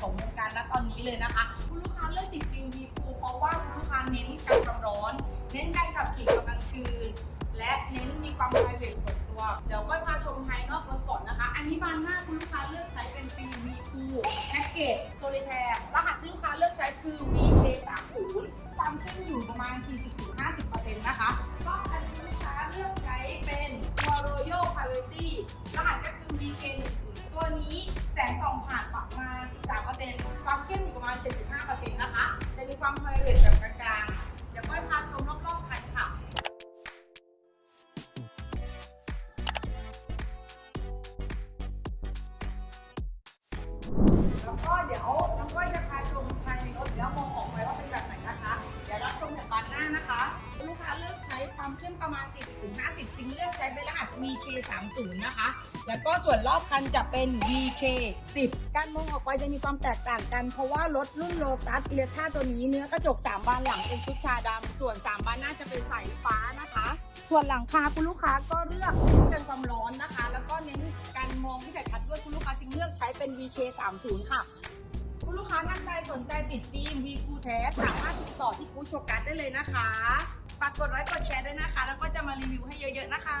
ของวงการณตอนนี้เลยนะคะคุณลูกค้าเลือกติดฟิล์มวีคูเพราะว่าคุณลูกค้าเน้นการความร้อน เน้นการขับขี่กลางคืน และเน้นมีความ p r i v a t ส่วนตัวเดี๋ยวก้อยพาชมภายนอกรถก่อนนะคะ อันนี้บานหน้าคุณลูกค้าเลือกใช้เป็นฟิล์มวีคูแพ็กเกจโซลิแทร์รหัสที่ลูกค้าเลือกใช้คือ VK30 ความเข้มอยู่ประมาณ 40-50%นะคะก็อันนี้ลูกค้าเลือกใช้เป็นตัว Royal Privacy รหัสก็คือ VK10 ตัวนี้แสงส่องผ่าน ความเพลย์แบบกลางๆเดี๋ยวก้อยพาชมรอบๆคันค่ะ แล้วก็เดี๋ยว ค้าเลือกใช้ความเข้มประมาณ 40-50จึงเลือกใช้เป็นรหัส VK30 นะคะ แล้วก็ส่วนรอบคันจะเป็น VK10 การมองออกไปจะมีความแตกต่างกัน เพราะว่ารถรุ่นโลตัสอิเลท่าตัวนี้เนื้อกระจก 3 บานหลังเป็นชุดชาดำ ส่วน 3 บานหน้าจะเป็นสายฟ้านะคะ ส่วนหลังคาคุณลูกค้าก็เลือกเน้นกันความร้อนนะคะ แล้วก็เน้นการมองวิสัยทัศน์ด้วยคุณลูกค้าจึงเลือกใช้เป็น VK30 ค่ะคุณลูกค้าท่านใดสนใจติดฟิล์ม V คูแท้สามารถติดต่อที่กูโชกัสได้เลยนะคะ ฝากกดไลค์กดแชร์ด้วยนะคะ แล้วก็จะมารีวิวให้เยอะๆนะคะ